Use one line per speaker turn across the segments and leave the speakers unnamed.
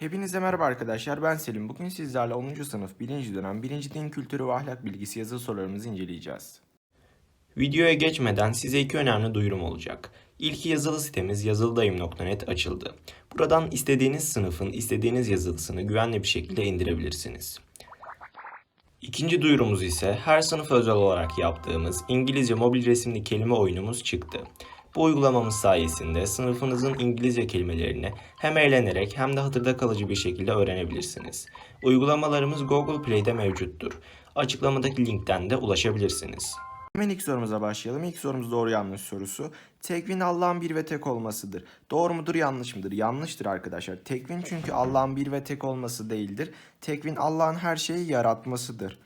Hepinize merhaba arkadaşlar ben Selim. Bugün sizlerle 10. sınıf 1. dönem 1. Din Kültürü ve Ahlak Bilgisi yazılı sorularımızı inceleyeceğiz. Videoya geçmeden size iki önemli duyurum olacak. İlk yazılı sitemiz yazılıdayım.net açıldı. Buradan istediğiniz sınıfın istediğiniz yazılısını güvenli bir şekilde indirebilirsiniz. İkinci duyurumuz ise her sınıf özel olarak yaptığımız İngilizce mobil resimli kelime oyunumuz çıktı. Bu uygulamamız sayesinde sınıfınızın İngilizce kelimelerini hem eğlenerek hem de hatırda kalıcı bir şekilde öğrenebilirsiniz. Uygulamalarımız Google Play'de mevcuttur. Açıklamadaki linkten de ulaşabilirsiniz. Hemen ilk sorumuza başlayalım. İlk sorumuz doğru yanlış sorusu. Tekvin Allah'ın bir ve tek olmasıdır. Doğru mudur yanlış mıdır? Yanlıştır arkadaşlar. Tekvin çünkü Allah'ın bir ve tek olması değildir. Tekvin Allah'ın her şeyi yaratmasıdır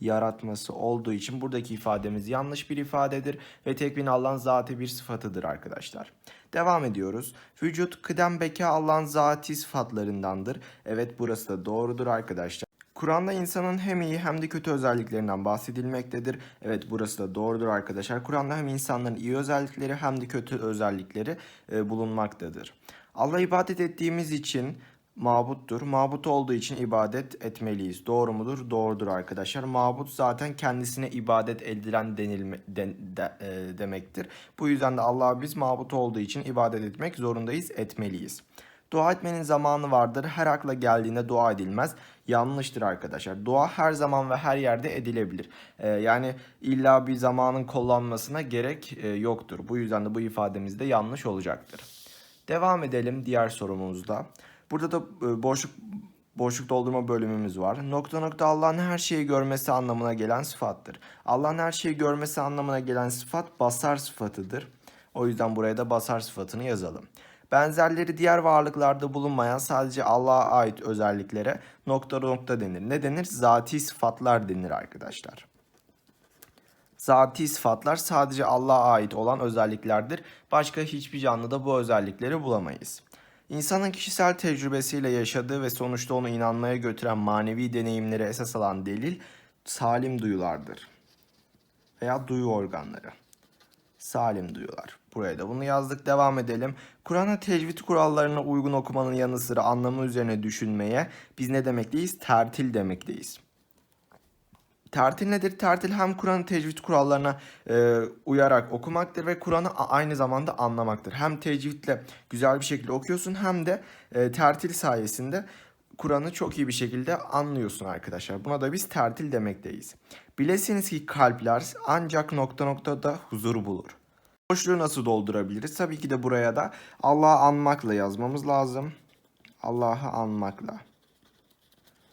yaratması olduğu için buradaki ifademiz yanlış bir ifadedir ve tekvin Allah'ın zatı bir sıfatıdır arkadaşlar. Devam ediyoruz. Vücut kıdem beka Allah'ın zati sıfatlarındandır. Evet burası da doğrudur arkadaşlar. Kur'an'da insanın hem iyi hem de kötü özelliklerinden bahsedilmektedir. Evet burası da doğrudur arkadaşlar. Kur'an'da hem insanların iyi özellikleri hem de kötü özellikleri e, bulunmaktadır. Allah'a ibadet ettiğimiz için mabuttur. Mabut olduğu için ibadet etmeliyiz. Doğru mudur? Doğrudur arkadaşlar. Mabut zaten kendisine ibadet edilen denilme, den- de- e, demektir. Bu yüzden de Allah'a biz mabut olduğu için ibadet etmek zorundayız, etmeliyiz. Dua etmenin zamanı vardır. Her akla geldiğinde dua edilmez. Yanlıştır arkadaşlar. Dua her zaman ve her yerde edilebilir. Ee, yani illa bir zamanın kullanmasına gerek e, yoktur. Bu yüzden de bu ifademiz de yanlış olacaktır. Devam edelim diğer sorumuzda. Burada da e, boşluk boşluk doldurma bölümümüz var. Nokta nokta Allah'ın her şeyi görmesi anlamına gelen sıfattır. Allah'ın her şeyi görmesi anlamına gelen sıfat basar sıfatıdır. O yüzden buraya da basar sıfatını yazalım. Benzerleri diğer varlıklarda bulunmayan sadece Allah'a ait özelliklere nokta nokta denir. Ne denir? Zati sıfatlar denir arkadaşlar. Zati sıfatlar sadece Allah'a ait olan özelliklerdir. Başka hiçbir canlıda bu özellikleri bulamayız. İnsanın kişisel tecrübesiyle yaşadığı ve sonuçta onu inanmaya götüren manevi deneyimleri esas alan delil salim duyulardır. Veya duyu organları. Salim duyular. Buraya da bunu yazdık. Devam edelim. Kur'an'a tecvid kurallarına uygun okumanın yanı sıra anlamı üzerine düşünmeye biz ne demekteyiz? Tertil demekteyiz. Tertil nedir? Tertil hem Kur'an'ın tecvid kurallarına e, uyarak okumaktır ve Kur'an'ı aynı zamanda anlamaktır. Hem tecvidle güzel bir şekilde okuyorsun hem de e, tertil sayesinde Kur'an'ı çok iyi bir şekilde anlıyorsun arkadaşlar. Buna da biz tertil demekteyiz. Bilesiniz ki kalpler ancak nokta noktada huzur bulur. Boşluğu nasıl doldurabiliriz? Tabii ki de buraya da Allah'ı anmakla yazmamız lazım. Allah'ı anmakla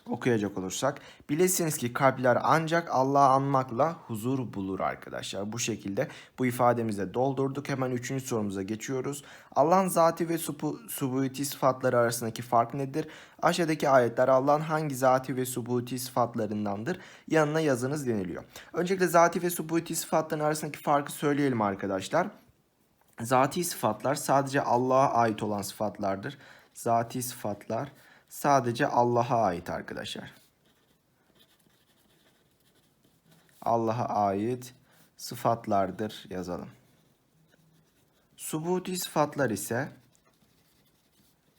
okuyacak olursak bilesiniz ki kalpler ancak Allah'ı anmakla huzur bulur arkadaşlar. Bu şekilde bu ifademizi doldurduk. Hemen üçüncü sorumuza geçiyoruz. Allah'ın zati ve subu, subuti sıfatları arasındaki fark nedir? Aşağıdaki ayetler Allah'ın hangi zati ve subuti sıfatlarındandır? Yanına yazınız deniliyor. Öncelikle zati ve subuti sıfatların arasındaki farkı söyleyelim arkadaşlar. Zati sıfatlar sadece Allah'a ait olan sıfatlardır. Zati sıfatlar sadece Allah'a ait arkadaşlar. Allah'a ait sıfatlardır yazalım. Subuti sıfatlar ise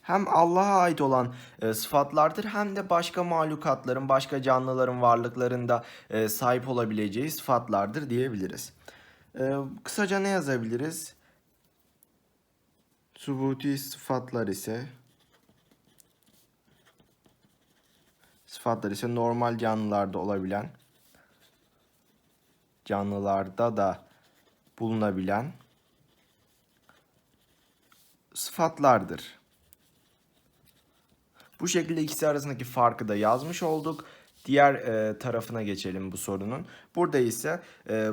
hem Allah'a ait olan e, sıfatlardır hem de başka mahlukatların, başka canlıların varlıklarında e, sahip olabileceği sıfatlardır diyebiliriz. E, kısaca ne yazabiliriz? Subuti sıfatlar ise sıfatlar ise normal canlılarda olabilen canlılarda da bulunabilen sıfatlardır. Bu şekilde ikisi arasındaki farkı da yazmış olduk. Diğer e, tarafına geçelim bu sorunun. Burada ise e,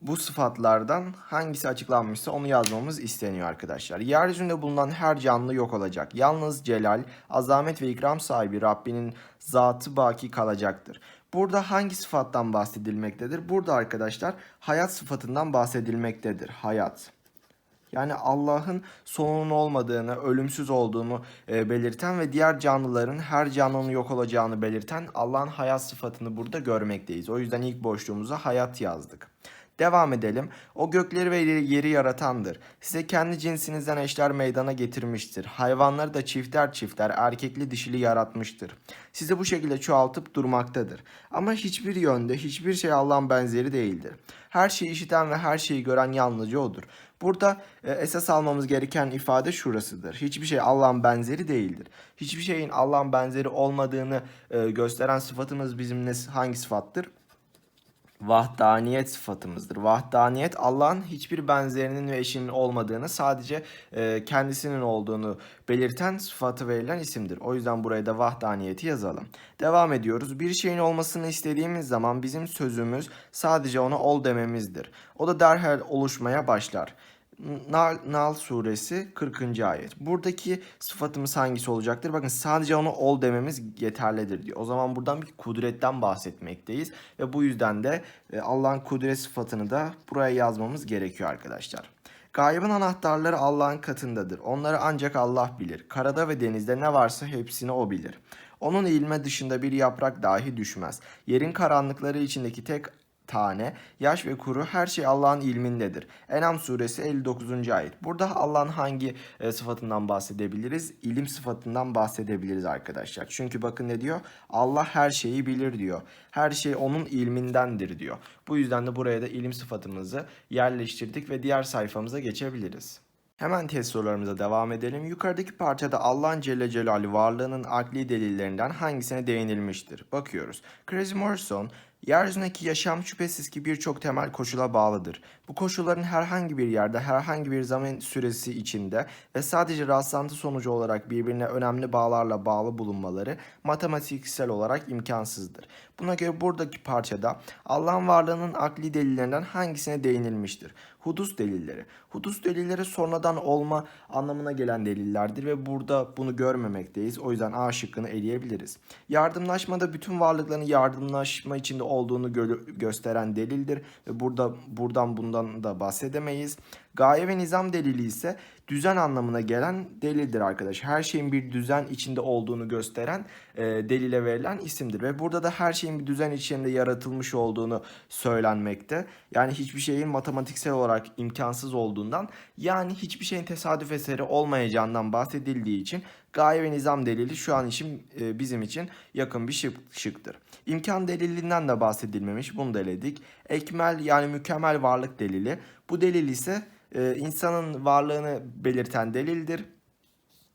bu sıfatlardan hangisi açıklanmışsa onu yazmamız isteniyor arkadaşlar. Yeryüzünde bulunan her canlı yok olacak. Yalnız celal, azamet ve ikram sahibi Rabbinin zatı baki kalacaktır. Burada hangi sıfattan bahsedilmektedir? Burada arkadaşlar hayat sıfatından bahsedilmektedir. Hayat. Yani Allah'ın sonunun olmadığını, ölümsüz olduğunu e, belirten ve diğer canlıların her canlının yok olacağını belirten Allah'ın hayat sıfatını burada görmekteyiz. O yüzden ilk boşluğumuza hayat yazdık. Devam edelim. O gökleri ve yeri yaratandır. Size kendi cinsinizden eşler meydana getirmiştir. Hayvanları da çifter çifter erkekli dişili yaratmıştır. Sizi bu şekilde çoğaltıp durmaktadır. Ama hiçbir yönde hiçbir şey Allah'ın benzeri değildir. Her şeyi işiten ve her şeyi gören yalnızca O'dur. Burada e, esas almamız gereken ifade şurasıdır. Hiçbir şey Allah'ın benzeri değildir. Hiçbir şeyin Allah'ın benzeri olmadığını e, gösteren sıfatımız bizim ne, hangi sıfattır? Vahdaniyet sıfatımızdır. Vahdaniyet Allah'ın hiçbir benzerinin ve eşinin olmadığını sadece e, kendisinin olduğunu belirten sıfatı verilen isimdir. O yüzden buraya da vahdaniyeti yazalım. Devam ediyoruz. Bir şeyin olmasını istediğimiz zaman bizim sözümüz sadece ona ol dememizdir. O da derhal oluşmaya başlar. Nal, Nal suresi 40. ayet. Buradaki sıfatımız hangisi olacaktır? Bakın sadece onu ol dememiz yeterlidir diyor. O zaman buradan bir kudretten bahsetmekteyiz. Ve bu yüzden de e, Allah'ın kudret sıfatını da buraya yazmamız gerekiyor arkadaşlar. Gaybın anahtarları Allah'ın katındadır. Onları ancak Allah bilir. Karada ve denizde ne varsa hepsini O bilir. Onun ilme dışında bir yaprak dahi düşmez. Yerin karanlıkları içindeki tek tane, yaş ve kuru her şey Allah'ın ilmindedir. Enam suresi 59. ayet. Burada Allah'ın hangi e, sıfatından bahsedebiliriz? İlim sıfatından bahsedebiliriz arkadaşlar. Çünkü bakın ne diyor? Allah her şeyi bilir diyor. Her şey onun ilmindendir diyor. Bu yüzden de buraya da ilim sıfatımızı yerleştirdik ve diğer sayfamıza geçebiliriz. Hemen test sorularımıza devam edelim. Yukarıdaki parçada Allah'ın Celle Celaluhu varlığının akli delillerinden hangisine değinilmiştir? Bakıyoruz. Crazy Morrison, Yeryüzündeki yaşam şüphesiz ki birçok temel koşula bağlıdır. Bu koşulların herhangi bir yerde, herhangi bir zaman süresi içinde ve sadece rastlantı sonucu olarak birbirine önemli bağlarla bağlı bulunmaları matematiksel olarak imkansızdır. Buna göre buradaki parçada Allah'ın varlığının akli delillerinden hangisine değinilmiştir? Hudus delilleri. Hudus delilleri sonradan olma anlamına gelen delillerdir ve burada bunu görmemekteyiz. O yüzden A şıkkını eleyebiliriz. Yardımlaşmada bütün varlıkların yardımlaşma içinde olduğunu gö- gösteren delildir ve burada buradan bundan da bahsedemeyiz. Gaye ve nizam delili ise düzen anlamına gelen delildir arkadaş. Her şeyin bir düzen içinde olduğunu gösteren e, delile verilen isimdir ve burada da her şeyin bir düzen içinde yaratılmış olduğunu söylenmekte. Yani hiçbir şeyin matematiksel olarak imkansız olduğundan yani hiçbir şeyin tesadüf eseri olmayacağından bahsedildiği için gaye ve nizam delili şu an için e, bizim için yakın bir şık, şıktır. İmkan delilinden de bahsedilmemiş. Bunu da eledik. Ekmel yani mükemmel varlık delili. Bu delil ise insanın varlığını belirten delildir.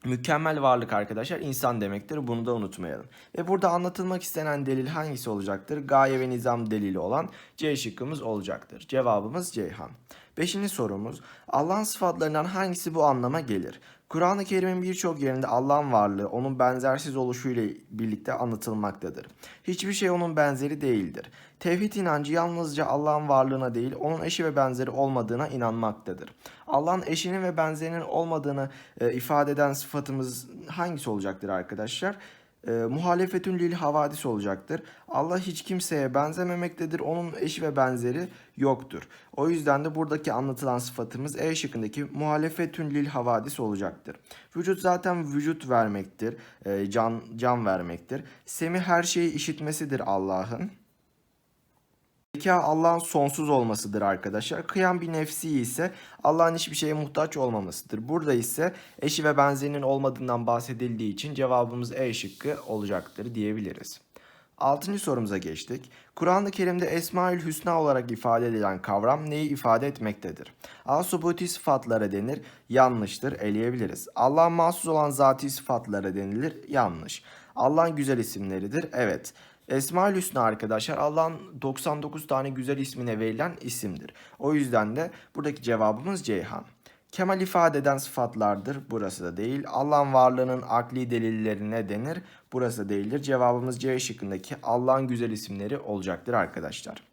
Mükemmel varlık arkadaşlar insan demektir. Bunu da unutmayalım. Ve burada anlatılmak istenen delil hangisi olacaktır? Gaye ve nizam delili olan C şıkkımız olacaktır. Cevabımız Ceyhan. Beşinci sorumuz. Allah'ın sıfatlarından hangisi bu anlama gelir? Kur'an-ı Kerim'in birçok yerinde Allah'ın varlığı onun benzersiz oluşuyla birlikte anlatılmaktadır. Hiçbir şey onun benzeri değildir. Tevhid inancı yalnızca Allah'ın varlığına değil, onun eşi ve benzeri olmadığına inanmaktadır. Allah'ın eşinin ve benzerinin olmadığını e, ifade eden sıfatımız hangisi olacaktır arkadaşlar? E, muhalefetün lil havadis olacaktır. Allah hiç kimseye benzememektedir. Onun eşi ve benzeri yoktur. O yüzden de buradaki anlatılan sıfatımız E şıkkındaki muhalefetün lil havadis olacaktır. Vücut zaten vücut vermektir. e, can can vermektir. Semi her şeyi işitmesidir Allah'ın. Zeka Allah'ın sonsuz olmasıdır arkadaşlar. Kıyam bir nefsi ise Allah'ın hiçbir şeye muhtaç olmamasıdır. Burada ise eşi ve benzerinin olmadığından bahsedildiği için cevabımız E şıkkı olacaktır diyebiliriz. Altıncı sorumuza geçtik. Kur'an-ı Kerim'de Esmaül Hüsna olarak ifade edilen kavram neyi ifade etmektedir? Asubuti sıfatlara denir, yanlıştır, eleyebiliriz. Allah'ın mahsus olan zati sıfatlara denilir, yanlış. Allah'ın güzel isimleridir, evet. Esmaül Hüsna arkadaşlar Allah'ın 99 tane güzel ismine verilen isimdir. O yüzden de buradaki cevabımız Ceyhan. Kemal ifade eden sıfatlardır. Burası da değil. Allah'ın varlığının akli delilleri ne denir? Burası da değildir. Cevabımız C şıkkındaki Allah'ın güzel isimleri olacaktır arkadaşlar.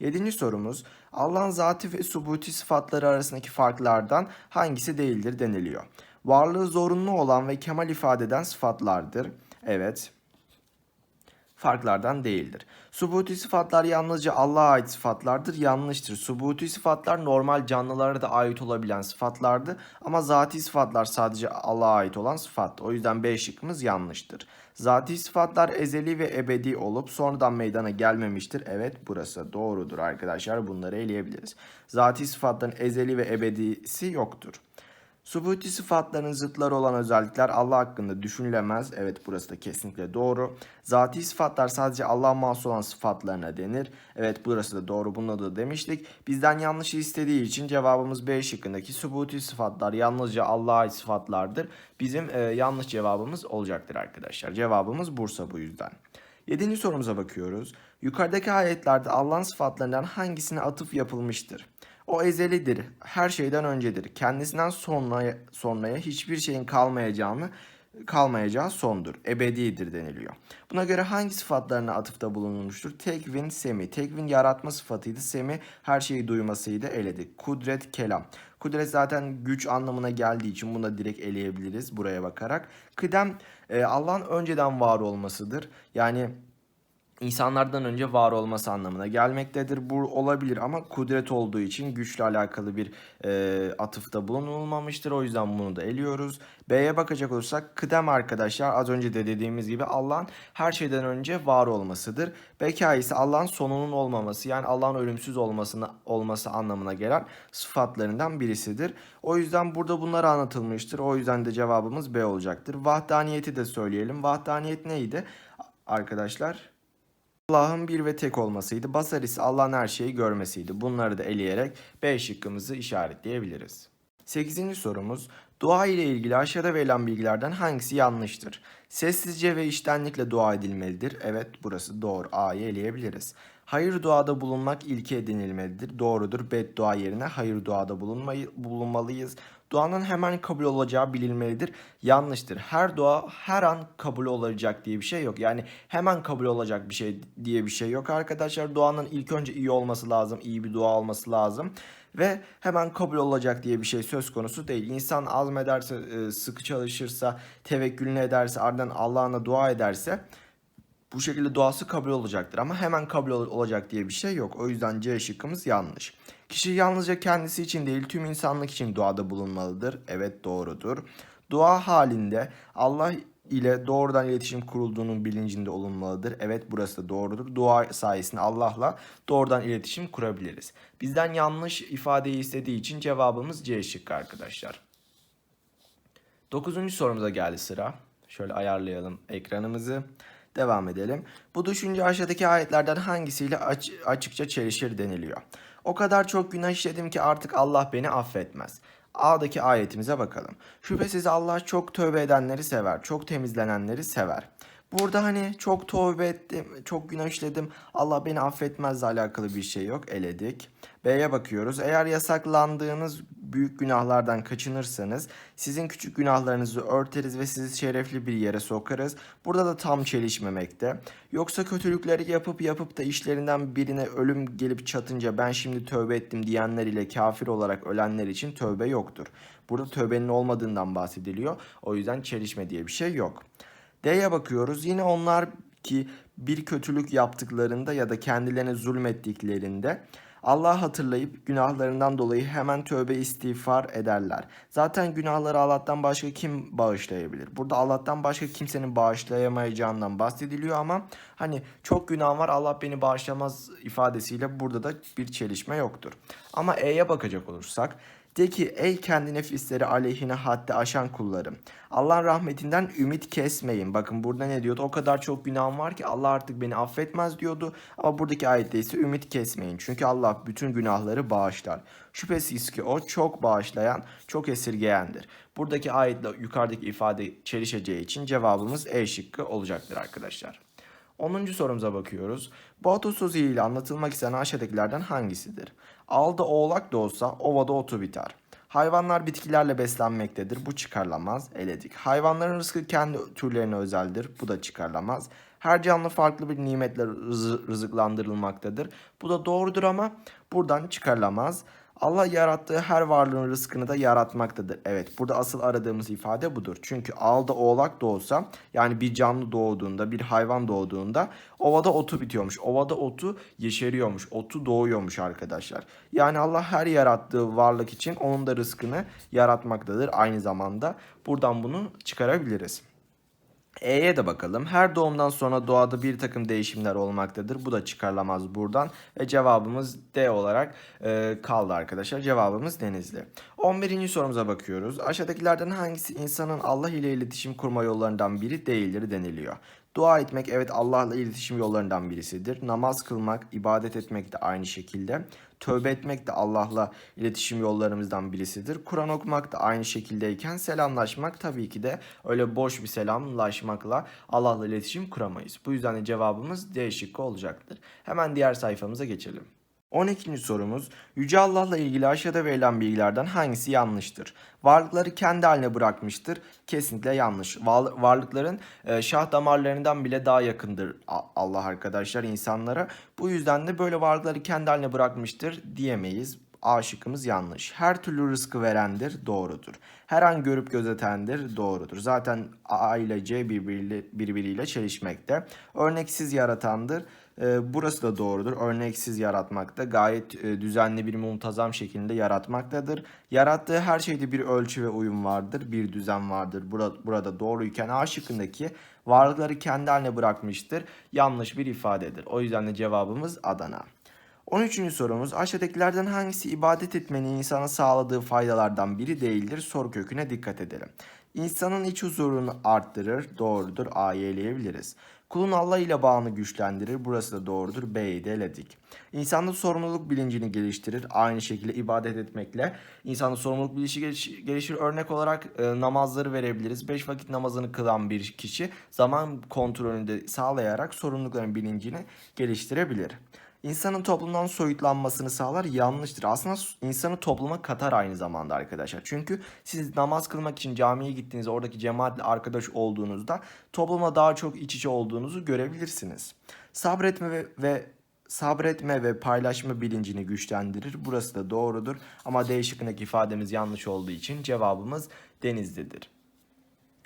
Yedinci sorumuz Allah'ın zati ve subuti sıfatları arasındaki farklardan hangisi değildir deniliyor. Varlığı zorunlu olan ve kemal ifade eden sıfatlardır. Evet. Farklardan değildir. Subuti sıfatlar yalnızca Allah'a ait sıfatlardır. Yanlıştır. Subuti sıfatlar normal canlılara da ait olabilen sıfatlardı. Ama zati sıfatlar sadece Allah'a ait olan sıfat. O yüzden B şıkkımız yanlıştır. Zati sıfatlar ezeli ve ebedi olup sonradan meydana gelmemiştir. Evet burası doğrudur arkadaşlar. Bunları eleyebiliriz. Zati sıfatların ezeli ve ebedisi yoktur. Subuti sıfatların zıtları olan özellikler Allah hakkında düşünülemez. Evet burası da kesinlikle doğru. Zati sıfatlar sadece Allah'a mahsus olan sıfatlarına denir. Evet burası da doğru. Bunu da demiştik. Bizden yanlışı istediği için cevabımız B şıkkındaki subuti sıfatlar yalnızca Allah'a ait sıfatlardır. Bizim e, yanlış cevabımız olacaktır arkadaşlar. Cevabımız Bursa bu yüzden. Yedinci sorumuza bakıyoruz. Yukarıdaki ayetlerde Allah'ın sıfatlarından hangisine atıf yapılmıştır? O ezelidir, her şeyden öncedir. Kendisinden sonraya, sonraya hiçbir şeyin kalmayacağını kalmayacağı sondur. Ebedidir deniliyor. Buna göre hangi sıfatlarına atıfta bulunulmuştur? Tekvin, semi. Tekvin yaratma sıfatıydı. Semi her şeyi duymasıydı. Eledik. Kudret, kelam. Kudret zaten güç anlamına geldiği için bunu da direkt eleyebiliriz buraya bakarak. Kıdem e, Allah'ın önceden var olmasıdır. Yani insanlardan önce var olması anlamına gelmektedir. Bu olabilir ama kudret olduğu için güçle alakalı bir e, atıfta bulunulmamıştır. O yüzden bunu da eliyoruz. B'ye bakacak olursak kıdem arkadaşlar az önce de dediğimiz gibi Allah'ın her şeyden önce var olmasıdır. Beka ise Allah'ın sonunun olmaması yani Allah'ın ölümsüz olmasına, olması anlamına gelen sıfatlarından birisidir. O yüzden burada bunlar anlatılmıştır. O yüzden de cevabımız B olacaktır. Vahdaniyeti de söyleyelim. Vahdaniyet neydi arkadaşlar? Allah'ın bir ve tek olmasıydı. Basar ise Allah'ın her şeyi görmesiydi. Bunları da eleyerek B şıkkımızı işaretleyebiliriz. 8. sorumuz Dua ile ilgili aşağıda verilen bilgilerden hangisi yanlıştır? Sessizce ve içtenlikle dua edilmelidir. Evet burası doğru. A'yı eleyebiliriz. Hayır duada bulunmak ilke edinilmelidir. Doğrudur. Beddua yerine hayır duada bulunmayı, bulunmalıyız. Duanın hemen kabul olacağı bilinmelidir. Yanlıştır. Her dua her an kabul olacak diye bir şey yok. Yani hemen kabul olacak bir şey diye bir şey yok arkadaşlar. Duanın ilk önce iyi olması lazım. iyi bir dua olması lazım. Ve hemen kabul olacak diye bir şey söz konusu değil. İnsan azmederse, e, sıkı çalışırsa, tevekkülünü ederse, ardından Allah'ına dua ederse bu şekilde duası kabul olacaktır. Ama hemen kabul olacak diye bir şey yok. O yüzden C şıkkımız yanlış. Kişi yalnızca kendisi için değil tüm insanlık için duada bulunmalıdır. Evet doğrudur. Dua halinde Allah ile doğrudan iletişim kurulduğunun bilincinde olunmalıdır. Evet burası da doğrudur. Dua sayesinde Allah'la doğrudan iletişim kurabiliriz. Bizden yanlış ifadeyi istediği için cevabımız C şıkkı arkadaşlar. Dokuzuncu sorumuza geldi sıra. Şöyle ayarlayalım ekranımızı. Devam edelim. Bu düşünce aşağıdaki ayetlerden hangisiyle aç- açıkça çelişir deniliyor. O kadar çok günah işledim ki artık Allah beni affetmez. A'daki ayetimize bakalım. Şüphesiz Allah çok tövbe edenleri sever, çok temizlenenleri sever. Burada hani çok tövbe ettim, çok günah işledim, Allah beni affetmezle alakalı bir şey yok, eledik. B'ye bakıyoruz. Eğer yasaklandığınız büyük günahlardan kaçınırsanız sizin küçük günahlarınızı örteriz ve sizi şerefli bir yere sokarız. Burada da tam çelişmemekte. Yoksa kötülükleri yapıp yapıp da işlerinden birine ölüm gelip çatınca ben şimdi tövbe ettim diyenler ile kafir olarak ölenler için tövbe yoktur. Burada tövbenin olmadığından bahsediliyor. O yüzden çelişme diye bir şey yok. D'ye bakıyoruz. Yine onlar ki bir kötülük yaptıklarında ya da kendilerine zulmettiklerinde Allah hatırlayıp günahlarından dolayı hemen tövbe istiğfar ederler. Zaten günahları Allah'tan başka kim bağışlayabilir? Burada Allah'tan başka kimsenin bağışlayamayacağından bahsediliyor ama hani çok günah var Allah beni bağışlamaz ifadesiyle burada da bir çelişme yoktur. Ama E'ye bakacak olursak de ki ey kendi nefisleri aleyhine haddi aşan kullarım. Allah'ın rahmetinden ümit kesmeyin. Bakın burada ne diyordu? O kadar çok günahım var ki Allah artık beni affetmez diyordu. Ama buradaki ayette ise ümit kesmeyin. Çünkü Allah bütün günahları bağışlar. Şüphesiz ki o çok bağışlayan, çok esirgeyendir. Buradaki ayetle yukarıdaki ifade çelişeceği için cevabımız E şıkkı olacaktır arkadaşlar. 10. sorumuza bakıyoruz. Bu atasözü ile anlatılmak istenen aşağıdakilerden hangisidir? Alda oğlak da olsa ovada otu biter. Hayvanlar bitkilerle beslenmektedir. Bu çıkarılamaz. Eledik. Hayvanların rızkı kendi türlerine özeldir. Bu da çıkarılamaz. Her canlı farklı bir nimetle rızı- rızıklandırılmaktadır. Bu da doğrudur ama buradan çıkarılamaz. Allah yarattığı her varlığın rızkını da yaratmaktadır. Evet burada asıl aradığımız ifade budur. Çünkü ağılda oğlak doğsa yani bir canlı doğduğunda bir hayvan doğduğunda ovada otu bitiyormuş. Ovada otu yeşeriyormuş. Otu doğuyormuş arkadaşlar. Yani Allah her yarattığı varlık için onun da rızkını yaratmaktadır aynı zamanda. Buradan bunu çıkarabiliriz. E'ye de bakalım. Her doğumdan sonra doğada bir takım değişimler olmaktadır. Bu da çıkarılamaz buradan. Ve cevabımız D olarak e, kaldı arkadaşlar. Cevabımız Denizli. 11. sorumuza bakıyoruz. Aşağıdakilerden hangisi insanın Allah ile iletişim kurma yollarından biri değildir deniliyor. Dua etmek evet Allah'la iletişim yollarından birisidir. Namaz kılmak, ibadet etmek de aynı şekilde. Tövbe etmek de Allah'la iletişim yollarımızdan birisidir. Kur'an okumak da aynı şekildeyken selamlaşmak tabii ki de öyle boş bir selamlaşmakla Allah'la iletişim kuramayız. Bu yüzden de cevabımız D şıkkı olacaktır. Hemen diğer sayfamıza geçelim. 12. sorumuz Yüce Allah'la ilgili aşağıda verilen bilgilerden hangisi yanlıştır? Varlıkları kendi haline bırakmıştır. Kesinlikle yanlış. Var- varlıkların e, şah damarlarından bile daha yakındır Allah arkadaşlar insanlara. Bu yüzden de böyle varlıkları kendi haline bırakmıştır diyemeyiz. A yanlış. Her türlü rızkı verendir, doğrudur. Her an görüp gözetendir, doğrudur. Zaten A ile C birbiriyle, birbiriyle çelişmekte. Örneksiz yaratandır. Ee, burası da doğrudur. Örneksiz yaratmakta. Gayet e, düzenli bir muntazam şekilde yaratmaktadır. Yarattığı her şeyde bir ölçü ve uyum vardır. Bir düzen vardır. Burada, doğruyken A şıkkındaki varlıkları kendi haline bırakmıştır. Yanlış bir ifadedir. O yüzden de cevabımız Adana. 13. sorumuz aşağıdakilerden hangisi ibadet etmenin insana sağladığı faydalardan biri değildir? Soru köküne dikkat edelim. İnsanın iç huzurunu arttırır. Doğrudur. A'yı eleyebiliriz. Kulun Allah ile bağını güçlendirir. Burası da doğrudur. B'yi de eledik. İnsanda sorumluluk bilincini geliştirir. Aynı şekilde ibadet etmekle insanda sorumluluk bilinci geliş- gelişir. Örnek olarak e, namazları verebiliriz. 5 vakit namazını kılan bir kişi zaman kontrolünü de sağlayarak sorumlulukların bilincini geliştirebilir. İnsanın toplumdan soyutlanmasını sağlar yanlıştır. Aslında insanı topluma katar aynı zamanda arkadaşlar. Çünkü siz namaz kılmak için camiye gittiğinizde oradaki cemaatle arkadaş olduğunuzda topluma daha çok iç içe olduğunuzu görebilirsiniz. Sabretme ve, ve sabretme ve paylaşma bilincini güçlendirir. Burası da doğrudur. Ama D şıkkındaki ifademiz yanlış olduğu için cevabımız Denizli'dir.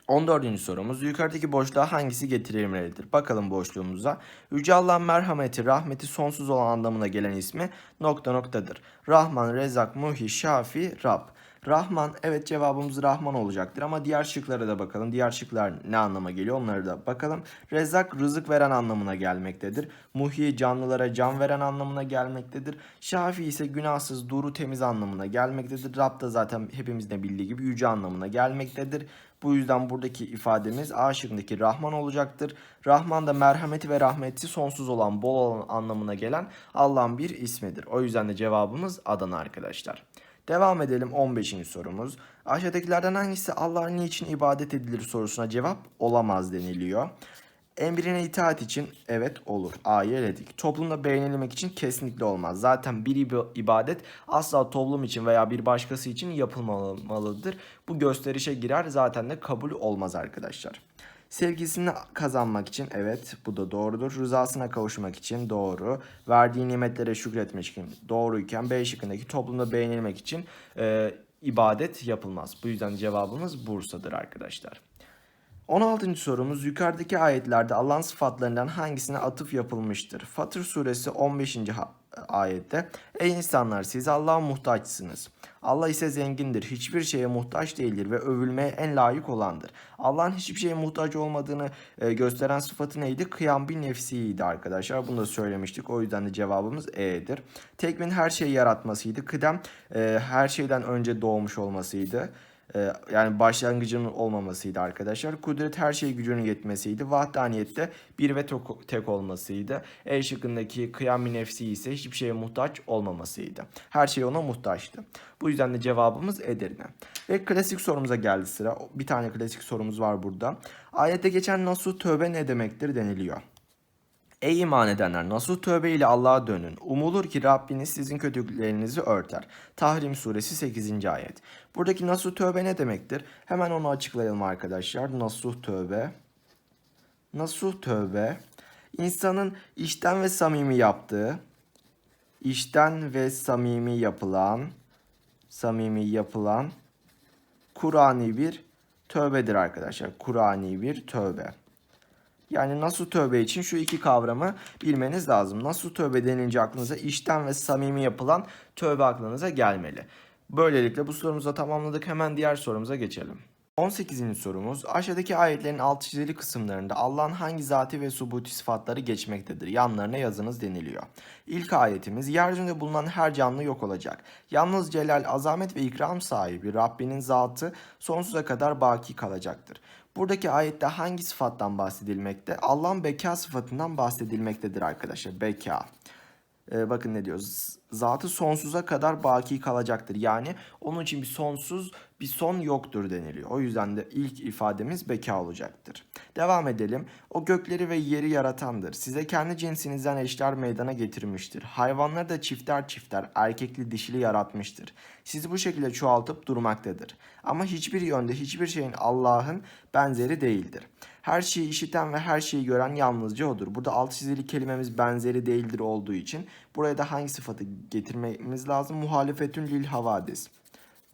14. sorumuz yukarıdaki boşluğa hangisi getirilmelidir? Bakalım boşluğumuza. Yüce Allah'ın merhameti, rahmeti sonsuz olan anlamına gelen ismi nokta noktadır. Rahman, Rezak, Muhi, Şafi, Rab. Rahman evet cevabımız Rahman olacaktır ama diğer şıklara da bakalım. Diğer şıklar ne anlama geliyor onlara da bakalım. Rezak rızık veren anlamına gelmektedir. Muhi canlılara can veren anlamına gelmektedir. Şafi ise günahsız, duru, temiz anlamına gelmektedir. Rab da zaten hepimizin bildiği gibi yüce anlamına gelmektedir. Bu yüzden buradaki ifademiz A şıkkındaki Rahman olacaktır. Rahman da merhameti ve rahmeti sonsuz olan, bol olan anlamına gelen Allah'ın bir ismidir. O yüzden de cevabımız Adana arkadaşlar. Devam edelim 15. sorumuz. Aşağıdakilerden hangisi Allah'a niçin ibadet edilir sorusuna cevap olamaz deniliyor. Emrine itaat için evet olur. A'yı eledik. Toplumda beğenilmek için kesinlikle olmaz. Zaten bir ib- ibadet asla toplum için veya bir başkası için yapılmalıdır. Bu gösterişe girer zaten de kabul olmaz arkadaşlar. Sevgisini kazanmak için evet bu da doğrudur. Rızasına kavuşmak için doğru. Verdiği nimetlere şükretmek için doğruyken B şıkkındaki toplumda beğenilmek için e, ibadet yapılmaz. Bu yüzden cevabımız Bursa'dır arkadaşlar. 16. sorumuz yukarıdaki ayetlerde Allah'ın sıfatlarından hangisine atıf yapılmıştır? Fatır suresi 15. ha- ayette Ey insanlar siz Allah'a muhtaçsınız. Allah ise zengindir, hiçbir şeye muhtaç değildir ve övülmeye en layık olandır. Allah'ın hiçbir şeye muhtaç olmadığını e, gösteren sıfatı neydi? Kıyam bir nefsiydi arkadaşlar. Bunu da söylemiştik. O yüzden de cevabımız E'dir. Tekvin her şeyi yaratmasıydı. Kıdem e, her şeyden önce doğmuş olmasıydı. Ee, yani başlangıcının olmamasıydı arkadaşlar. Kudret her şey gücünün yetmesiydi. Vahdaniyette bir ve tek, olmasıydı. E şıkkındaki kıyam nefsi ise hiçbir şeye muhtaç olmamasıydı. Her şey ona muhtaçtı. Bu yüzden de cevabımız Edirne. Ve klasik sorumuza geldi sıra. Bir tane klasik sorumuz var burada. Ayette geçen nasuh tövbe ne demektir deniliyor. Ey iman edenler nasuh tövbe ile Allah'a dönün. Umulur ki Rabbiniz sizin kötülüklerinizi örter. Tahrim suresi 8. ayet. Buradaki nasuh tövbe ne demektir? Hemen onu açıklayalım arkadaşlar. Nasuh tövbe. Nasuh tövbe insanın içten ve samimi yaptığı, içten ve samimi yapılan samimi yapılan Kur'ani bir tövbedir arkadaşlar. Kur'ani bir tövbe. Yani nasuh tövbe için şu iki kavramı bilmeniz lazım. Nasuh tövbe denince aklınıza işten ve samimi yapılan tövbe aklınıza gelmeli. Böylelikle bu sorumuzu tamamladık. Hemen diğer sorumuza geçelim. 18. sorumuz aşağıdaki ayetlerin alt çizili kısımlarında Allah'ın hangi zati ve subuti sıfatları geçmektedir? Yanlarına yazınız deniliyor. İlk ayetimiz yeryüzünde bulunan her canlı yok olacak. Yalnız celal, azamet ve ikram sahibi Rabbinin zatı sonsuza kadar baki kalacaktır. Buradaki ayette hangi sıfattan bahsedilmekte? Allah'ın beka sıfatından bahsedilmektedir arkadaşlar. Beka. Ee, bakın ne diyor? Z- Zatı sonsuza kadar baki kalacaktır. Yani onun için bir sonsuz bir son yoktur deniliyor. O yüzden de ilk ifademiz beka olacaktır. Devam edelim. O gökleri ve yeri yaratandır. Size kendi cinsinizden eşler meydana getirmiştir. Hayvanları da çifter çifter, erkekli dişili yaratmıştır. Sizi bu şekilde çoğaltıp durmaktadır. Ama hiçbir yönde hiçbir şeyin Allah'ın benzeri değildir. Her şeyi işiten ve her şeyi gören yalnızca odur. Burada alt çizili kelimemiz benzeri değildir olduğu için buraya da hangi sıfatı getirmemiz lazım? Muhalefetün lil havadis.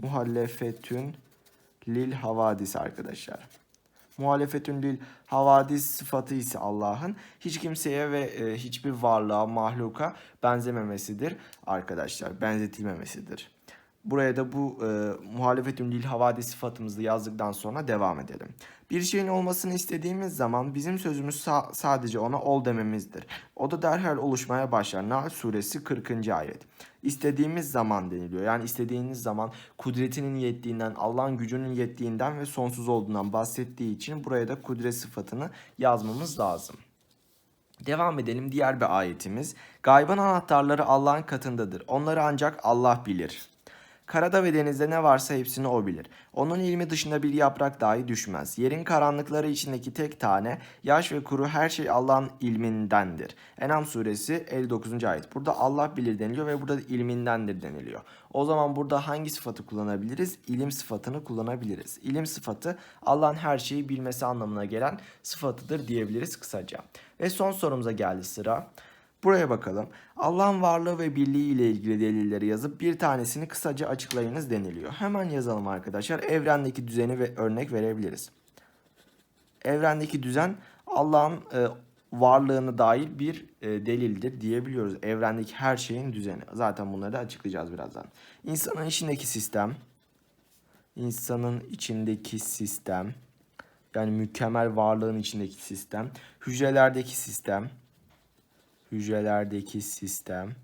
Muhalefetün lil havadis arkadaşlar. Muhalefetün lil havadis sıfatı ise Allah'ın hiç kimseye ve e, hiçbir varlığa, mahluka benzememesidir arkadaşlar. Benzetilmemesidir. Buraya da bu e, muhalefetün lil havadis sıfatımızı yazdıktan sonra devam edelim. Bir şeyin olmasını istediğimiz zaman bizim sözümüz sa- sadece ona ol dememizdir. O da derhal oluşmaya başlar. Nahl suresi 40. ayet. İstediğimiz zaman deniliyor. Yani istediğiniz zaman kudretinin yettiğinden, Allah'ın gücünün yettiğinden ve sonsuz olduğundan bahsettiği için buraya da kudret sıfatını yazmamız lazım. Devam edelim diğer bir ayetimiz. Gaybın anahtarları Allah'ın katındadır. Onları ancak Allah bilir. Karada ve denizde ne varsa hepsini o bilir. Onun ilmi dışında bir yaprak dahi düşmez. Yerin karanlıkları içindeki tek tane, yaş ve kuru her şey Allah'ın ilmindendir. Enam suresi 59. ayet. Burada Allah bilir deniliyor ve burada ilmindendir deniliyor. O zaman burada hangi sıfatı kullanabiliriz? İlim sıfatını kullanabiliriz. İlim sıfatı Allah'ın her şeyi bilmesi anlamına gelen sıfatıdır diyebiliriz kısaca. Ve son sorumuza geldi sıra. Buraya bakalım. Allah'ın varlığı ve birliği ile ilgili delilleri yazıp bir tanesini kısaca açıklayınız deniliyor. Hemen yazalım arkadaşlar. Evrendeki düzeni ve örnek verebiliriz. Evrendeki düzen Allah'ın e, varlığını dair bir e, delildir diyebiliyoruz. Evrendeki her şeyin düzeni. Zaten bunları da açıklayacağız birazdan. İnsanın içindeki sistem, insanın içindeki sistem, yani mükemmel varlığın içindeki sistem, hücrelerdeki sistem, hücrelerdeki sistem,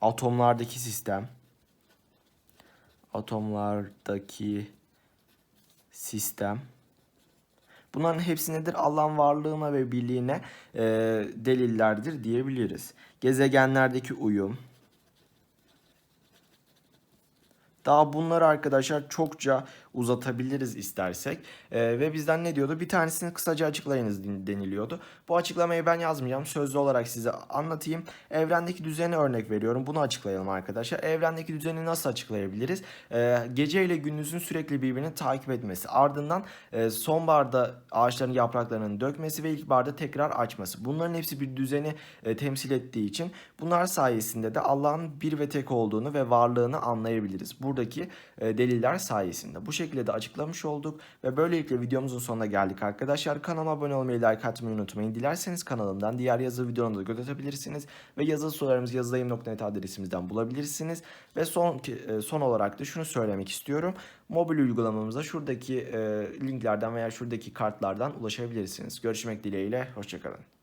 atomlardaki sistem, atomlardaki sistem. Bunların hepsi nedir? Allah'ın varlığına ve birliğine e, delillerdir diyebiliriz. Gezegenlerdeki uyum. Daha bunları arkadaşlar çokça uzatabiliriz istersek. Ee, ve bizden ne diyordu? Bir tanesini kısaca açıklayınız den- deniliyordu. Bu açıklamayı ben yazmayacağım. Sözlü olarak size anlatayım. Evrendeki düzeni örnek veriyorum. Bunu açıklayalım arkadaşlar. Evrendeki düzeni nasıl açıklayabiliriz? Ee, gece ile gündüzün sürekli birbirini takip etmesi. Ardından e, sonbaharda ağaçların yapraklarının dökmesi ve ilkbaharda tekrar açması. Bunların hepsi bir düzeni e, temsil ettiği için bunlar sayesinde de Allah'ın bir ve tek olduğunu ve varlığını anlayabiliriz. Buradaki e, deliller sayesinde. Bu şekilde de açıklamış olduk ve böylelikle videomuzun sonuna geldik arkadaşlar. Kanalıma abone olmayı, like atmayı unutmayın. Dilerseniz kanalımdan diğer yazılı videolarımı da göz atabilirsiniz ve yazılı sorularımızı yazılayım.net adresimizden bulabilirsiniz. Ve son e, son olarak da şunu söylemek istiyorum. Mobil uygulamamıza şuradaki e, linklerden veya şuradaki kartlardan ulaşabilirsiniz. Görüşmek dileğiyle, hoşçakalın.